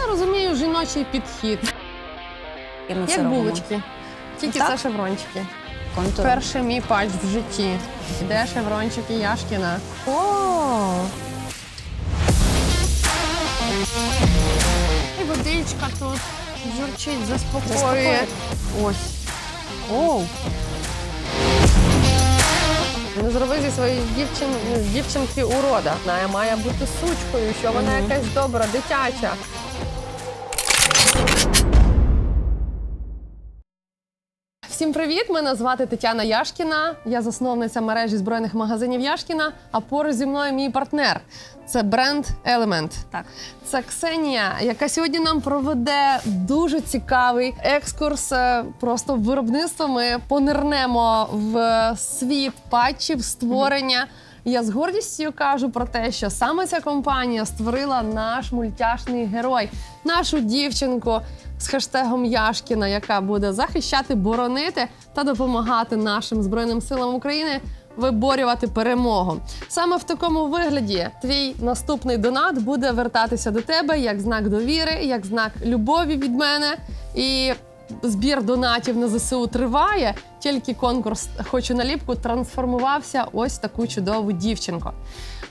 Це розумію жіночий підхід. І ми це Як робимо. булочки. Тільки Так. це шеврончики. Контур. Перший мій патч в житті. Де шеврончики Яшкіна? О! І водичка тут журчить, заспокоює. Заспокоює. Ось. Оу. Не зроби зі своєї дівчин, з дівчинки урода. Вона має бути сучкою, що вона якась добра, дитяча. Всім привіт! Мене звати Тетяна Яшкіна. Я засновниця мережі збройних магазинів Яшкіна. А поруч зі мною мій партнер. Це бренд Element. Так. Це Ксенія, яка сьогодні нам проведе дуже цікавий екскурс. е, Просто в виробництво ми понирнемо в світ патчів, створення. Я з гордістю кажу про те, що саме ця компанія створила наш мультяшний герой, нашу дівчинку з хештегом Яшкіна, яка буде захищати, боронити та допомагати нашим збройним силам України виборювати перемогу. Саме в такому вигляді твій наступний донат буде вертатися до тебе як знак довіри, як знак любові від мене. І збір донатів на ЗСУ триває. Тільки конкурс Хочу наліпку трансформувався ось в таку чудову дівчинку.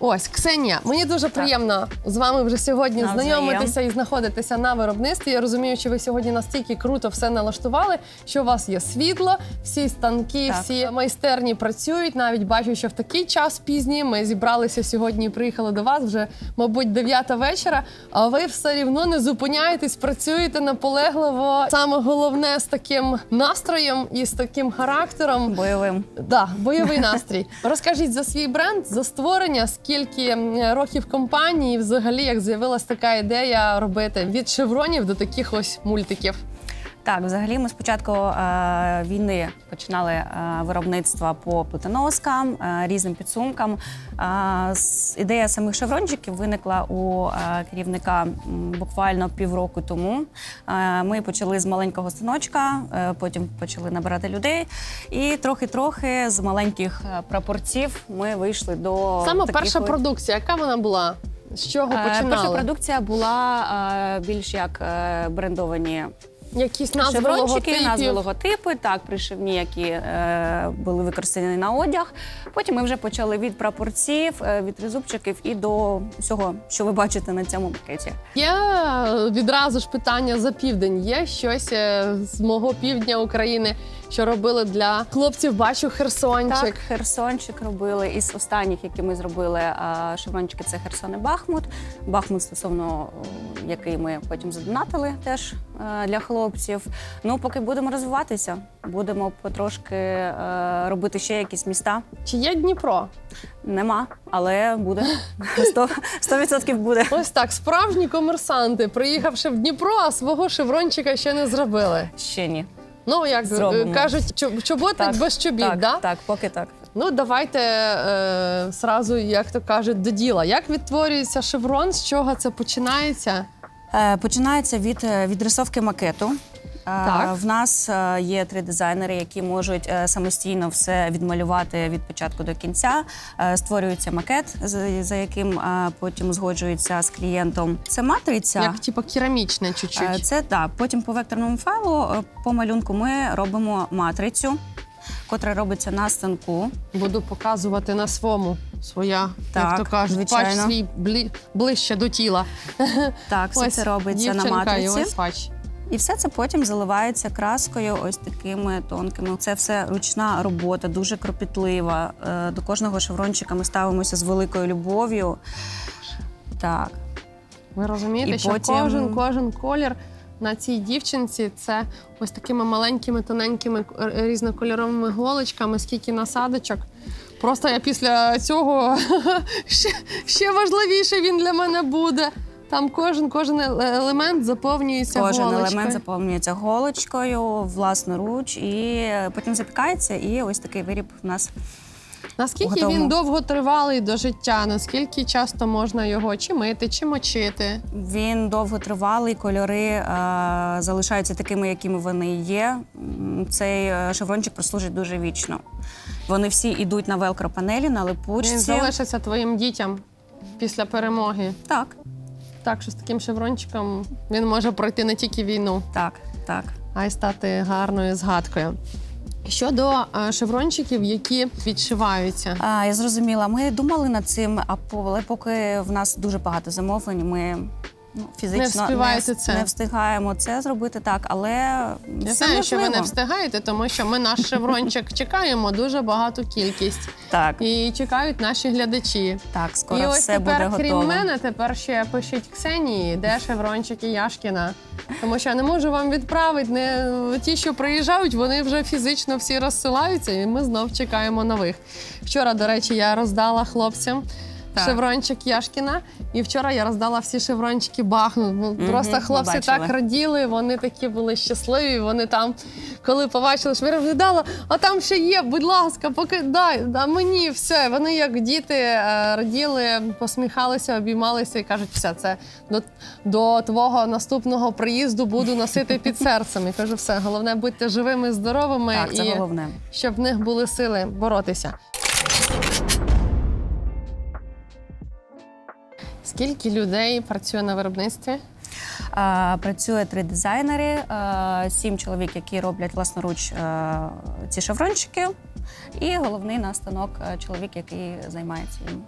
Ось, Ксенія, мені дуже приємно з вами вже сьогодні Навзаєм. знайомитися і знаходитися на виробництві. Я розумію, що ви сьогодні настільки круто все налаштували, що у вас є світло, всі станки, Так. всі майстерні працюють. Навіть бачу, що в такий час пізній ми зібралися сьогодні і приїхали до вас вже, мабуть, 9 вечора. А ви все рівно не зупиняєтесь, працюєте наполегливо. Саме головне з таким настроєм і з таким характером. Бойовим. Да, бойовий настрій. Розкажіть за свій бренд, за створення, скільки років компанії, взагалі як з'явилась така ідея робити від шевронів до таких ось мультиків. Так, взагалі, ми спочатку е, війни починали е, виробництво по плитоноскам, е, різним підсумкам. Е, с- ідея самих шеврончиків виникла у е, керівника м, буквально півроку тому. Е, ми почали з маленького станочка, е, потім почали набирати людей. І трохи-трохи з маленьких е, прапорців ми вийшли до Саме таких перша от- продукція, яка вона була? З чого Е, Перша починали? продукція була е, більш як е, брендовані Якісь назви шеврончики, логотипів? назви логотипи, так, пришивні, які е, були використані на одяг. Потім ми вже почали від прапорців, е, від тризубчиків і до всього, що ви бачите на цьому пакеті. Є відразу ж питання за південь. Є щось е, з мого півдня України, що робили для хлопців. Бачу Херсончик. Так, Херсончик робили. Із останніх, які ми зробили, шеврончики, це Херсон і Бахмут. Бахмут, стосовно е, який ми потім задонатили теж е, для хлопців. Ну, поки будемо розвиватися, будемо потрошки е, робити ще якісь міста. Чи є Дніпро? Нема, але буде. Сто- 100% буде. Ось так, справжні комерсанти, приїхавши в Дніпро, а свого шеврончика ще не зробили. Ще ні. Ну як е, Зробимо. кажуть, чоботи так, без чобіт, так, да? так, поки так. Ну давайте е, сразу, як то кажуть, до діла. Як відтворюється шеврон? З чого це починається? Е, Починається від е, відрисовки макету. Так. В нас е, є три дизайнери, які можуть е, самостійно все відмалювати від початку до кінця. Е, Створюється макет, за- яким потім узгоджується з клієнтом. Це матриця. Як типу керамічне чуть-чуть. Це так. Потім по векторному файлу по малюнку ми робимо матрицю, котра робиться на станку. Буду показувати на своєму. Своя, як Так, то кажуть, пач звичайно. свій блі, ближче до тіла. Так, все це робиться на і матриці. ось пач. І все це потім заливається краскою, ось такими тонкими. Це все ручна робота, дуже кропітлива. Е, До кожного шеврончика ми ставимося з великою любов'ю. Так, Ви розумієте, І що потім- кожен кожен колір на цій дівчинці це ось такими маленькими, тоненькими е, різнокольоровими голочками, скільки насадочок. Просто я після цього ще, ще важливіше він для мене буде. Там кожен кожен е- елемент заповнюється кожен голочкою. елемент заповнюється голочкою власноруч, і потім запікається. І ось такий виріб у нас Наскільки готовому. він довго тривалий до життя? Наскільки часто можна його чи мити, чи мочити? Він довготривалий, кольори е, залишаються такими, якими вони є. Цей е, шеврончик прослужить дуже вічно. Вони всі йдуть на велкро-панелі, на липучці. Він залишиться твоїм дітям після перемоги. Так. Так, що з таким шеврончиком він може пройти не тільки війну, Так, так. а й стати гарною згадкою. Щодо е, шеврончиків, які відшиваються. А, я зрозуміла. Ми думали над цим, а по- але поки в нас дуже багато замовлень, ми ну, фізично Не встигаєте не, це. не встигаємо це зробити так, але Я знаю, що ви не встигаєте, тому що ми наш шеврончик чекаємо дуже багату кількість. Так, І чекають наші глядачі. так, скоро і ось все тепер, буде крім готово. мене, тепер ще пишіть Ксенії, де шеврончики Яшкіна. Тому що я не можу вам відправити. Не ті, що приїжджають, вони вже фізично всі розсилаються, і ми знов чекаємо нових. Вчора, до речі, я роздала хлопцям. Так. Шеврончик Яшкіна, і вчора я роздала всі шеврончики Бахну. Ну, Просто ми хлопці так раділи, вони такі були щасливі. Вони там, коли побачили, що я віддала, а там ще є, будь ласка, поки дай, а мені все. Вони як діти е, раділи, посміхалися, обіймалися і кажуть, все, це до, до твого наступного приїзду буду носити під серцем. І кажу, все, головне будьте живими, здоровими Так, це і головне. щоб в них були сили боротися. Скільки людей працює на виробництві? А, Працює три дизайнери, а, сім чоловік, які роблять власноруч а, ці шеврончики, і головний на станок а, чоловік, який займається їм.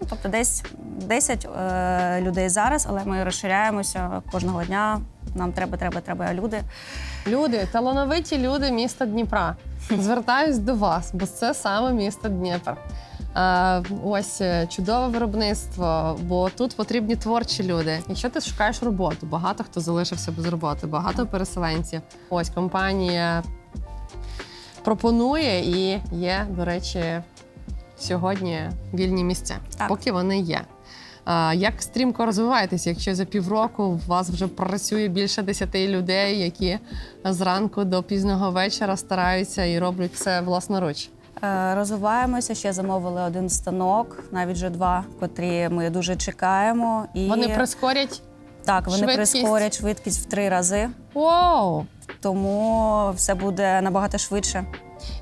Ну, тобто десь 10 е, людей зараз, але ми розширяємося кожного дня. Нам треба, треба, треба люди. Люди, талановиті люди міста Дніпра. Звертаюсь до вас, бо це саме місто Дніпр. Е, ось е, чудове виробництво, бо тут потрібні творчі люди. Якщо ти шукаєш роботу, багато хто залишився без роботи, багато переселенців. Ось компанія пропонує і є, до речі, сьогодні вільні місця, Так. поки вони є. Як стрімко розвиваєтесь, якщо за півроку у вас вже працює більше 10 людей, які зранку до пізнього вечора стараються і роблять все власноруч? Е, Розвиваємося, ще замовили один станок, навіть вже два, котрі ми дуже чекаємо. І Вони прискорять. так, вони швидкість. прискорять швидкість в три рази, Вау! тому все буде набагато швидше.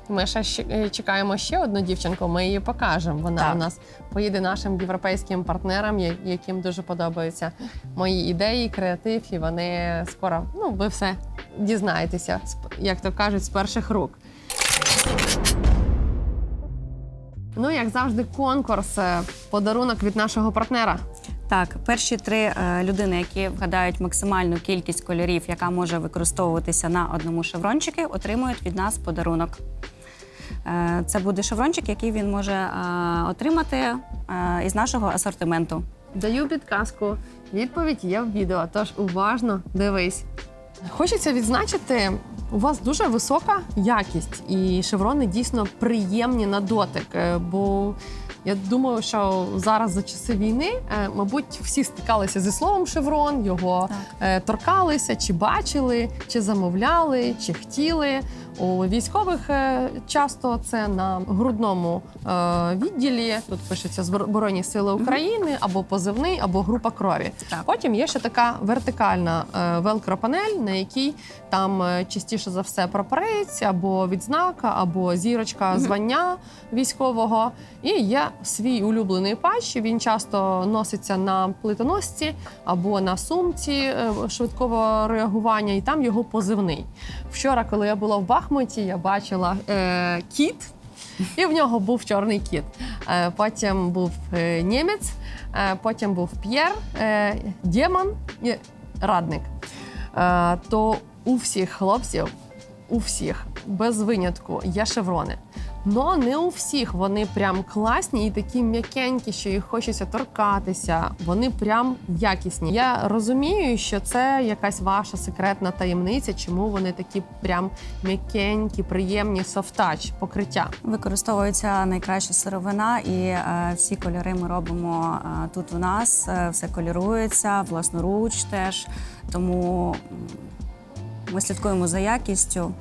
Ми ще е, чекаємо ще одну дівчинку. Ми її покажемо. Вона Так. у нас поїде нашим європейським партнерам, яким дуже подобаються мої ідеї, креатив. І вони скоро, ну ви все дізнаєтеся, як то кажуть, з перших рук. Ну, як завжди, конкурс, е, подарунок від нашого партнера. Так, перші три е, людини, які вгадають максимальну кількість кольорів, яка може використовуватися на одному шеврончику, отримують від нас подарунок. Е, Це буде шеврончик, який він може отримати із нашого асортименту. Даю підказку. Відповідь є в відео, тож уважно дивись. Хочеться відзначити, у вас дуже висока якість, і шеврони дійсно приємні на дотик. Е, Бо я думаю, що зараз за часи війни, е, мабуть, всі стикалися зі словом шеврон, його так. торкалися, чи бачили, чи замовляли, чи хотіли. У військових е, часто це на грудному е, відділі. Тут пишеться Збройні Сили України або позивний, або група крові. Потім є ще така вертикальна е, велкропанель, на якій там частіше за все прапорець, або відзнака, або зірочка звання військового. І є свій улюблений патч. Він часто носиться на плитоносці або на сумці швидкого реагування, і там його позивний. Вчора, коли я була в Бахмуті, я бачила е, кіт. І в нього був чорний кіт. Е, Потім був е, німець, е, потім був П'єр, е, демон і радник. Е, То у всіх хлопців, у всіх, без винятку, є шеврони. Но не у всіх вони прям класні і такі м'якенькі, що їх хочеться торкатися. Вони прям якісні. Я розумію, що це якась ваша секретна таємниця, чому вони такі прям м'якенькі, приємні софтач покриття. Використовується найкраща сировина, і е, всі кольори ми робимо е, тут у нас. Е, все колірується, власноруч теж. Тому ми слідкуємо за якістю,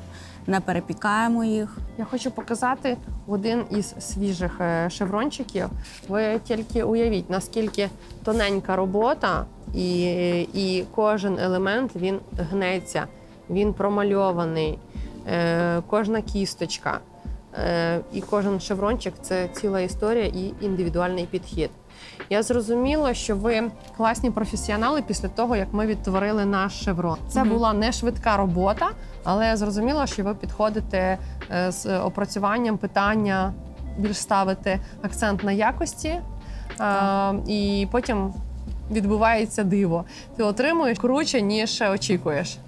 не перепікаємо їх. Я хочу показати один із свіжих е, шеврончиків. Ви тільки уявіть, наскільки тоненька робота, і, і кожен елемент він гнеться, він промальований, е, кожна кісточка. Е, і кожен шеврончик це ціла історія і індивідуальний підхід. Я зрозуміла, що ви класні професіонали після того, як ми відтворили наш шеврон. Це Мгм. була не швидка робота, але я зрозуміла, що ви підходите е, з опрацюванням питання, більш ставите акцент на якості, е, і потім відбувається диво. Ти отримуєш круче, ніж очікуєш.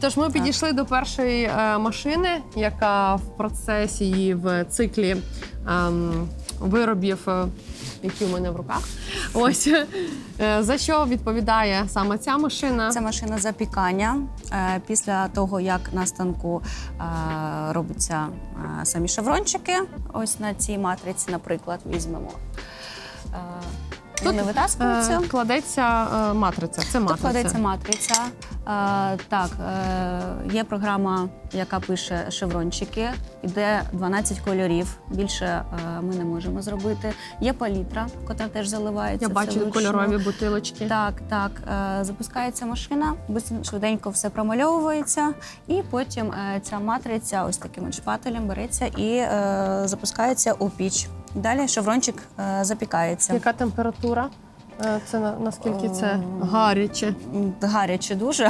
Тож ми підійшли до першої е, машини, яка в процесі і в циклі ем, виробів, які у мене в руках. Ось е, за що відповідає саме ця машина? Це машина запікання. Е, Після того, як на станку робиться е, самі шеврончики, ось на цій матриці, наприклад, візьмемо. Е, Вони витаскуються. Е, кладеться е, матриця. Це Тут матриця. кладеться матриця. Е, так, е, є програма, яка пише шеврончики. Іде 12 кольорів. Більше е, ми не можемо зробити. Є палітра, яка теж заливається. Я бачу вручну. кольорові бутилочки. Так, так. Е, запускається машина, швиденько все промальовується, і потім е, ця матриця ось таким шпателем береться і е, запускається у піч. Далі шеврончик е, запікається. Яка температура? Е, Це на- наскільки це гаряче? М, Гаряче дуже.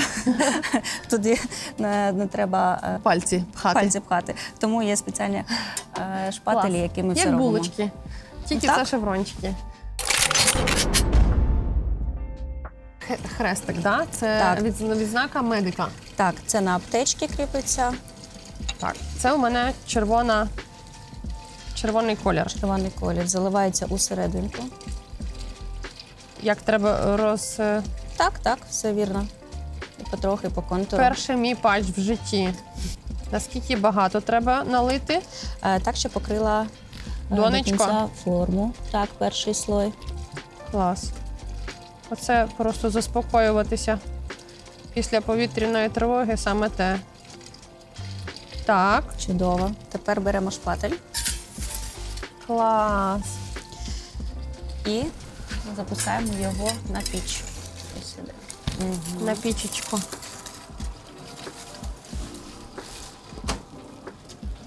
Туди не, не треба е, Пальці пхати. пальці пхати. Тому є спеціальні е, шпателі, Клас. якими все Як робимо. булочки. Тільки Так. це шеврончики. Хрестик, да? Це Так. від- відзнака медика. Так, це на аптечці кріпиться. Так, це у мене червона, червоний колір. Червоний колір заливається у серединку. Як треба роз... Так, так, все вірно. І потрохи по контуру. Перший мій патч в житті. Наскільки багато треба налити? Е, Так, що покрила е, Донечко. до кінця форму. Так, перший слой. Клас. Оце просто заспокоюватися після повітряної тривоги саме те. Так, Чудово. Тепер беремо шпатель клас. і запускаємо його на піч. Ось сюди. На пічечку.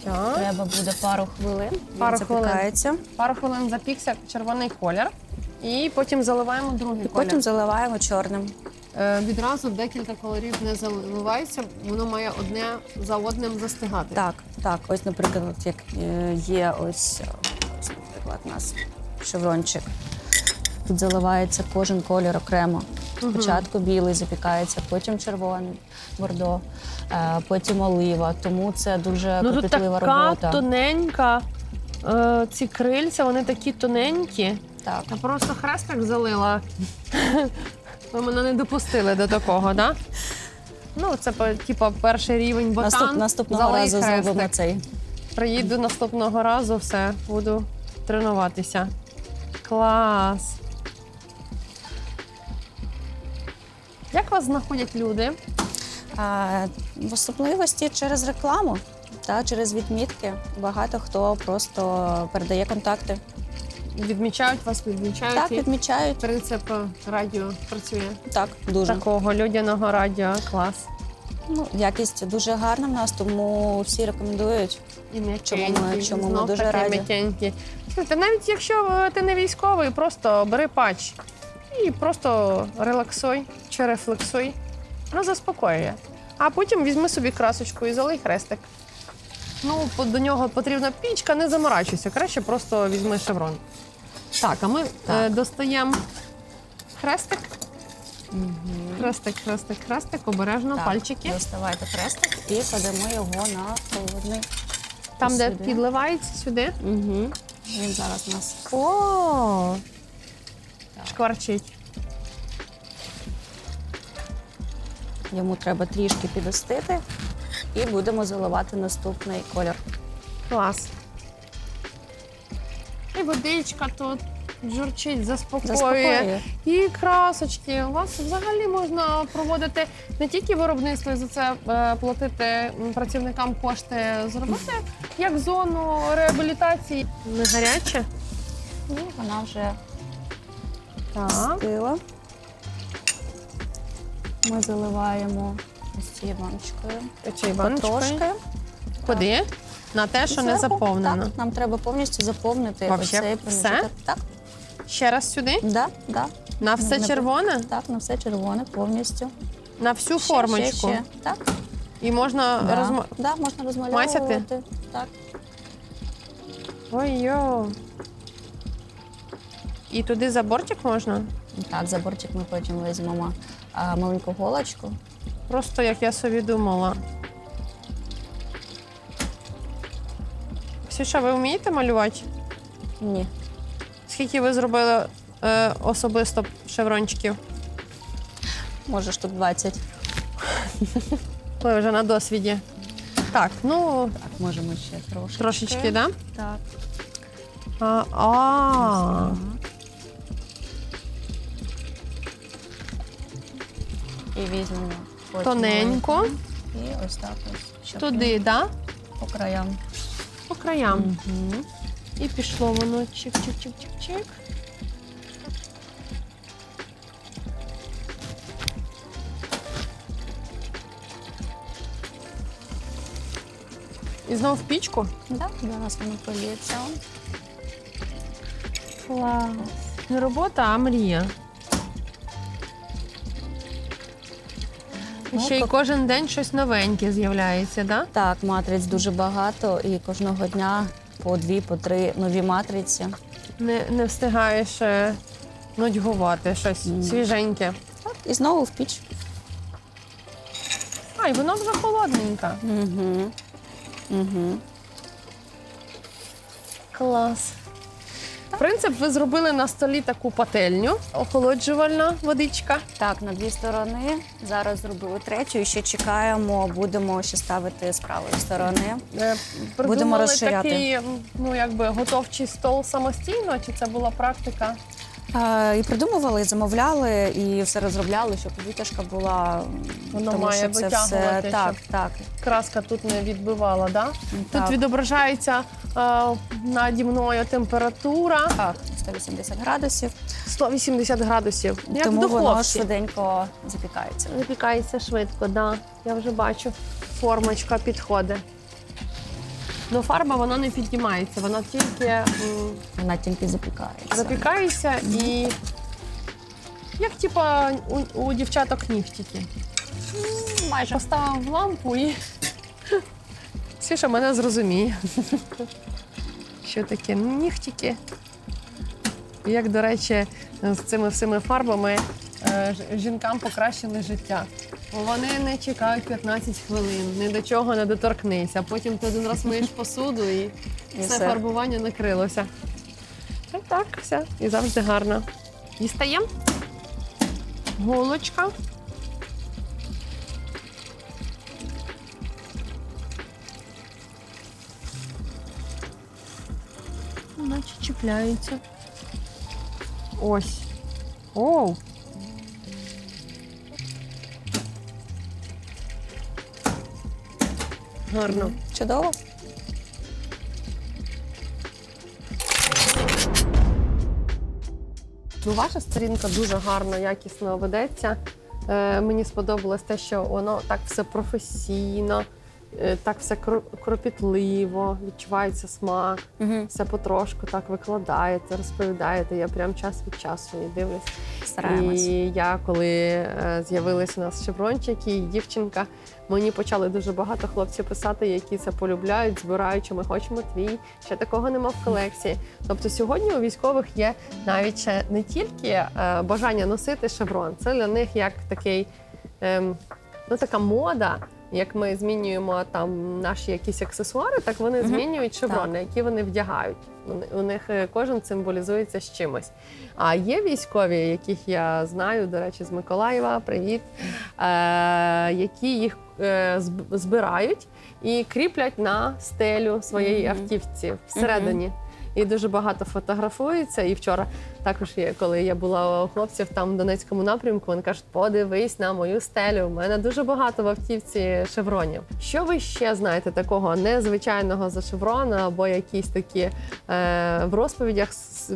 Так. Треба буде пару хвилин. Він Пару хвилин. запікається. Пару хвилин запікся червоний колір. І потім заливаємо другий І колір. потім заливаємо чорним. Е, відразу декілька кольорів не заливається, воно має одне за одним застигати. Так, так. Ось, наприклад, от як е, є ось, наприклад, у нас шеврончик. Тут заливається кожен колір окремо. Спочатку білий запікається, потім червоний, бордо, е, потім олива. Тому це дуже Ну тут кропітлива така робота. тоненька. Е, ці крильця, вони такі тоненькі. Так. Я просто хрестик залила. Ви мене не допустили до такого, так? Да? Ну, це по- типа перший рівень ботан. Наступ, наступного залий разу хрестик. зробимо цей. Приїду наступного разу, все, буду тренуватися. Клас. Як вас знаходять люди? А, в особливості через рекламу та через відмітки. Багато хто просто передає контакти. Відмічають вас, відмічають Так, і відмічають. принцип радіо працює. Так, дуже. Такого людяного радіо. Клас. Ну, якість дуже гарна в нас, тому всі рекомендують. І м'якенькі, Чому ми- чому ми знов дуже раді. м'якенькі. Слухайте, навіть якщо е, ти не військовий, просто бери патч і просто релаксуй чи рефлексуй. Ну, заспокоює. А потім візьми собі красочку і залий хрестик. Ну, до нього потрібна пічка, не заморачуйся. Краще просто візьми шеврон. Так, а ми е, достаємо хрестик. Хрестик, хрестик, хрестик, обережно, Так, пальчики. Доставайте хрестик і кладемо його на холодний. Там, де сюди. підливається сюди. Угу. Він зараз у нас О, шкварчить. йому треба трішки підостити, і будемо заливати наступний колір. Клас. І водичка тут журчить, заспокоює. Заспокоює. І красочки. У вас взагалі можна проводити не тільки виробництво і за це е, платити працівникам кошти, зробити як зону реабілітації. Не гаряче. І вона вже Так. стила. Ми заливаємо ось цією баночкою. Чи? Куди? На те, що не Зверху, заповнено. Так, нам треба повністю заповнити Вообще оцей все? проміжок. Так, Ще раз сюди. Да, да. На все Можна червоне, Так, на все червоне повністю. на всю Ще, формочку. Ще, ще. Так, І можна да. розма... да, можна розмальовувати. Масяти? Так. Ой-йо. І туди за бортик можна? Так, заборчик ми потім візьмемо а, маленьку голочку. Просто як я собі думала. Ксюша, ви вмієте малювати? Ні. Скільки ви зробили е, особисто шеврончиків? Може штук 20. Ви вже на досвіді. Так, ну Так, можемо ще трошки. трошечки, да? Так. А, а. І візьмемо потім Тоненько. І ось так ось. щоб Туди, да? По краям. По краям. Угу. І пішло воно чик-чик-чик-чик-чик. І знов в пічку. Так, Да, зараз воно проліється. Клас. Не робота, а мрія. І Ну, ще й так. кожен день щось новеньке з'являється, да? Так, матриць дуже багато, і кожного дня по дві, по три нові матриці. Не, не встигаєш е, нудьгувати щось свіженьке. Так, і знову в піч. А, і воно вже холодненьке. Угу. Угу. Клас. Принцип, ви зробили на столі таку пательню, охолоджувальна водичка. Так, на дві сторони. Зараз зробили третю і ще чекаємо, будемо ще ставити з правої сторони. Е, Будемо розширяти. такий, ну якби готовчий стол самостійно, чи це була практика? Е, і придумували, і замовляли, і все розробляли, щоб витяжка була. Воно тому має що це все так, щоб- так. Краска тут не відбивала, да? так. Тут відображається е, наді мною температура Так, 180 градусів, 180 градусів. Як тому в воно духовці. швиденько запікається. Випікається швидко, да. Я вже бачу, формочка підходить. Ну, фарба вона не піднімається, вона тільки м, Вона тільки запікається. запікається і як типа у, у дівчаток нігтіки. Майже. Поставив лампу і Сіша мене зрозуміє. Що таке нігтіки. Як, до речі, з цими всіми фарбами жінкам покращили життя. Вони не чекають 15 хвилин, ні до чого не доторкнися. Потім ти один раз миєш посуду і, все фарбування накрилося. І так, все. І завжди гарно. Дістаємо. Голочка. Наче чіпляється. Ось. Оу. Гарно. Чудово. Ну, ваша сторінка дуже гарно, якісно ведеться. Е, мені сподобалось те, що воно так все професійно, так все кропітливо, відчувається смак, Угу. все потрошку так викладаєте, розповідаєте. Я прям час від часу і дивлюсь. Стараємось. І я, коли е, з'явилися у нас шеврончики і дівчинка, мені почали дуже багато хлопців писати, які це полюбляють, збирають, що ми хочемо твій. Ще такого нема в колекції. Тобто сьогодні у військових є навіть ще не тільки е, бажання носити шеврон, це для них як такий, ем, ну така мода. Як ми змінюємо там наші якісь аксесуари, так вони змінюють шеврони, які вони вдягають. У них е, кожен символізується з чимось. А є військові, яких я знаю, до речі, з Миколаєва, привіт, е, які їх е, збирають і кріплять на стелю своєї автівці всередині. І дуже багато фотографуються. І вчора також є, коли я була у хлопців там в Донецькому напрямку, вони кажуть, подивись на мою стелю. У мене дуже багато в автівці шевронів. Що ви ще знаєте такого незвичайного за шеврон, або якісь такі е, в розповідях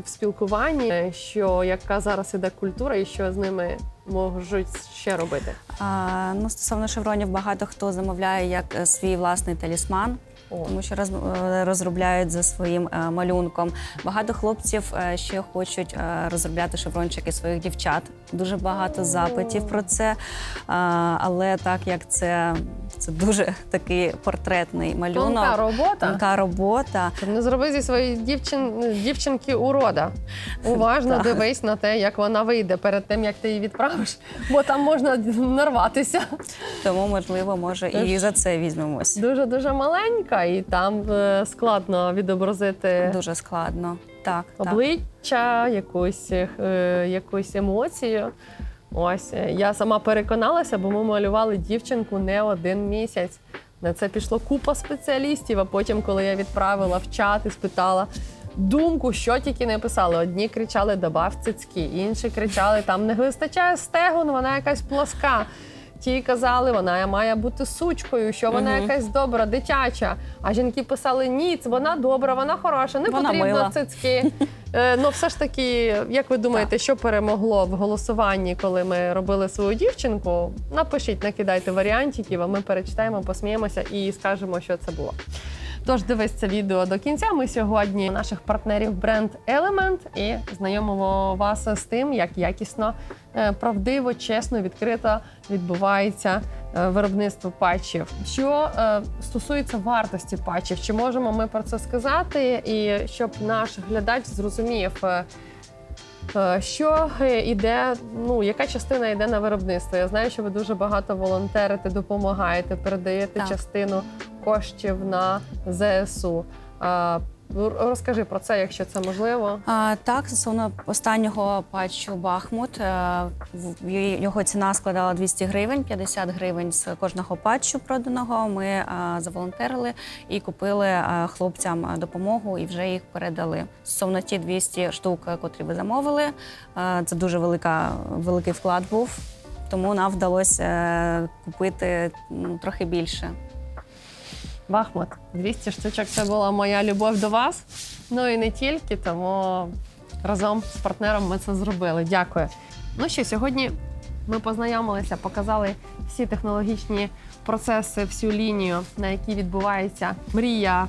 в спілкуванні, що яка зараз іде культура, і що з ними можуть ще робити? А, ну, стосовно шевронів, багато хто замовляє як е, свій власний талісман. Тому що роз, е, розробляють за своїм е, малюнком. Багато хлопців е, ще хочуть розробляти шеврончики своїх дівчат. Дуже багато запитів про це. Але так як це, це дуже такий портретний малюнок, Тонка робота. тонка робота. Не зроби зі своєї дівчин... дівчинки урода. Уважно дивись на те, як вона вийде перед тим, як ти її відправиш, бо там можна нарватися. Тому, можливо, може, і за це візьмемось. Дуже дуже маленька, і там е, складно відобразити Дуже складно. Так, так. обличчя, якусь, е, якусь емоцію. Ось е, я сама переконалася, бо ми малювали дівчинку не один місяць. На це пішло купа спеціалістів. А потім, коли я відправила в чат і спитала думку, що тільки не писали. Одні кричали Добав цицьки, інші кричали, там не вистачає стегон, вона якась плоска. Ті казали, вона має бути сучкою, що вона угу. якась добра, дитяча. А жінки писали: ні, вона добра, вона хороша, не Вона потрібно мила. цицьки. Е, ну, все ж таки, як ви думаєте, що перемогло в голосуванні, коли ми робили свою дівчинку? Напишіть, накидайте варіантиків, а ми перечитаємо, посміємося і скажемо, що це було. Тож дивись це відео до кінця. Ми сьогодні наших партнерів бренд Element і знайомимо вас з тим, як якісно, е, правдиво, чесно, відкрито відбувається е, виробництво патчів. Що е, стосується вартості патчів, чи можемо ми про це сказати, і щоб наш глядач зрозумів. Е, Що е, іде, ну яка частина йде на виробництво? Я знаю, що ви дуже багато волонтерите, допомагаєте, передаєте Так. частину коштів на ЗСУ. Р- розкажи про це, якщо це можливо. А, так, стосовно останнього патчу Бахмут, е, його ціна складала 200 гривень, 50 гривень з кожного патчу проданого. Ми е, заволонтерили і купили е, хлопцям допомогу і вже їх передали. Стосовно ті 200 штук, котрі ви замовили, це дуже велика, великий вклад був. Тому нам вдалося купити трохи більше. Бахмут, 200 штучок це була моя любов до вас. Ну і не тільки, тому разом з партнером ми це зробили. Дякую. Ну що, сьогодні ми познайомилися, показали всі технологічні процеси, всю лінію, на якій відбувається мрія,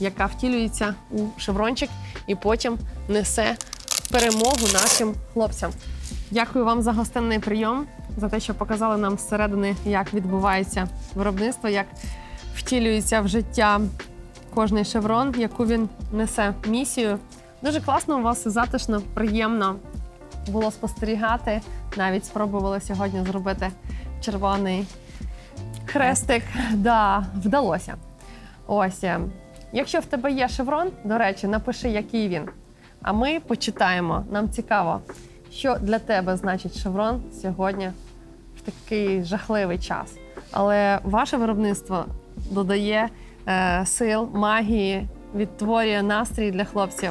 яка втілюється у шеврончик, і потім несе перемогу нашим хлопцям. Дякую вам за гостинний прийом, за те, що показали нам зсередини, як відбувається виробництво, як втілюється в життя кожний шеврон, яку він несе місію. Дуже класно у вас і затишно, приємно було спостерігати. Навіть спробували сьогодні зробити червоний хрестик. Да, вдалося. Ось. е, Якщо в тебе є шеврон, до речі, напиши, який він. А ми почитаємо. Нам цікаво, що для тебе значить шеврон сьогодні в такий жахливий час. Але ваше виробництво додає е, сил, магії, відтворює настрій для хлопців.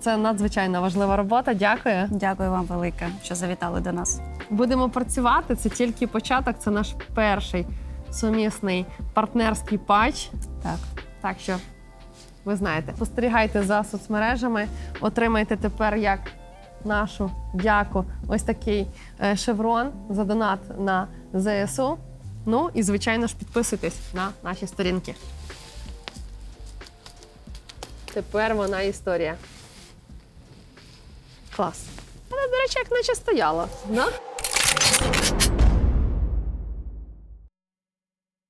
Це надзвичайно важлива робота. Дякую. Дякую вам велике, що завітали до нас. Будемо працювати. Це тільки початок. Це наш перший сумісний партнерський патч. Так. Так що ви знаєте, спостерігайте за соцмережами, отримайте тепер як нашу дяку ось такий е, шеврон за донат на ЗСУ. Ну і звичайно ж підписуйтесь на наші сторінки. Тепер вона історія. Клас. Але, до речі, як наче стояла. Да?